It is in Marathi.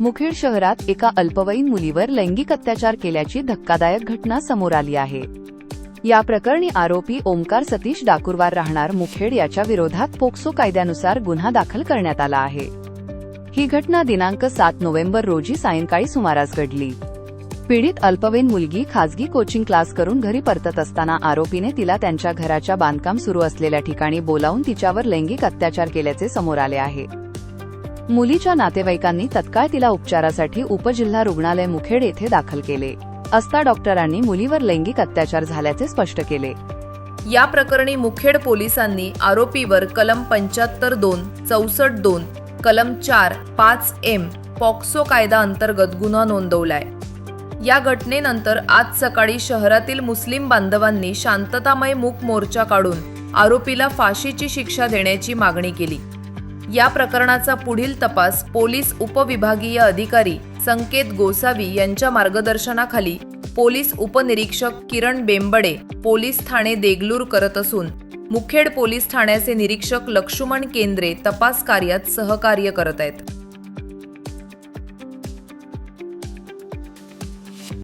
मुखेड शहरात एका अल्पवयीन मुलीवर लैंगिक अत्याचार केल्याची धक्कादायक घटना समोर आली आहे. या प्रकरणी आरोपी ओमकार सतीश डाकुरवार राहणार मुखेड याच्या विरोधात पोक्सो कायद्यानुसार गुन्हा दाखल करण्यात आला आहे. ही घटना दिनांक सात नोव्हेंबर रोजी सायंकाळी सुमारास घडली. पीडित अल्पवयीन मुलगी खासगी कोचिंग क्लास करून घरी परतत असताना आरोपीने तिला त्यांच्या घराच्या बांधकाम सुरू असलेल्या ठिकाणी बोलावून तिच्यावर लैंगिक अत्याचार केल्याचे समोर आले आहे. मुलीच्या नातेवाईकांनी तत्काळ तिला उपचारासाठी उपजिल्हा रुग्णालय मुखेड येथे दाखल केले. असता डॉक्टरांनी मुलीवर लैंगिक अत्याचार झाल्याचे स्पष्ट केले. या प्रकरणी मुखेड पोलिसांनी आरोपीवर कलम पंच्याहत्तर दोन चौसष्ट दोन कलम चार पाच एम पॉक्सो कायदा अंतर्गत गुन्हा नोंदवलाय. या घटनेनंतर आज सकाळी शहरातील मुस्लिम बांधवांनी शांततामय मूक मोर्चा काढून आरोपीला फाशीची शिक्षा देण्याची मागणी केली. या प्रकरणाचा पुढील तपास पोलीस उपविभागीय अधिकारी संकेत गोसावी यांच्या मार्गदर्शनाखाली पोलीस उपनिरीक्षक किरण बेंबडे पोलीस ठाणे देगलूर करत असून मुखेड पोलीस ठाण्याचे निरीक्षक लक्ष्मण केंद्रे तपास कार्यात सहकार्य करत आहेत.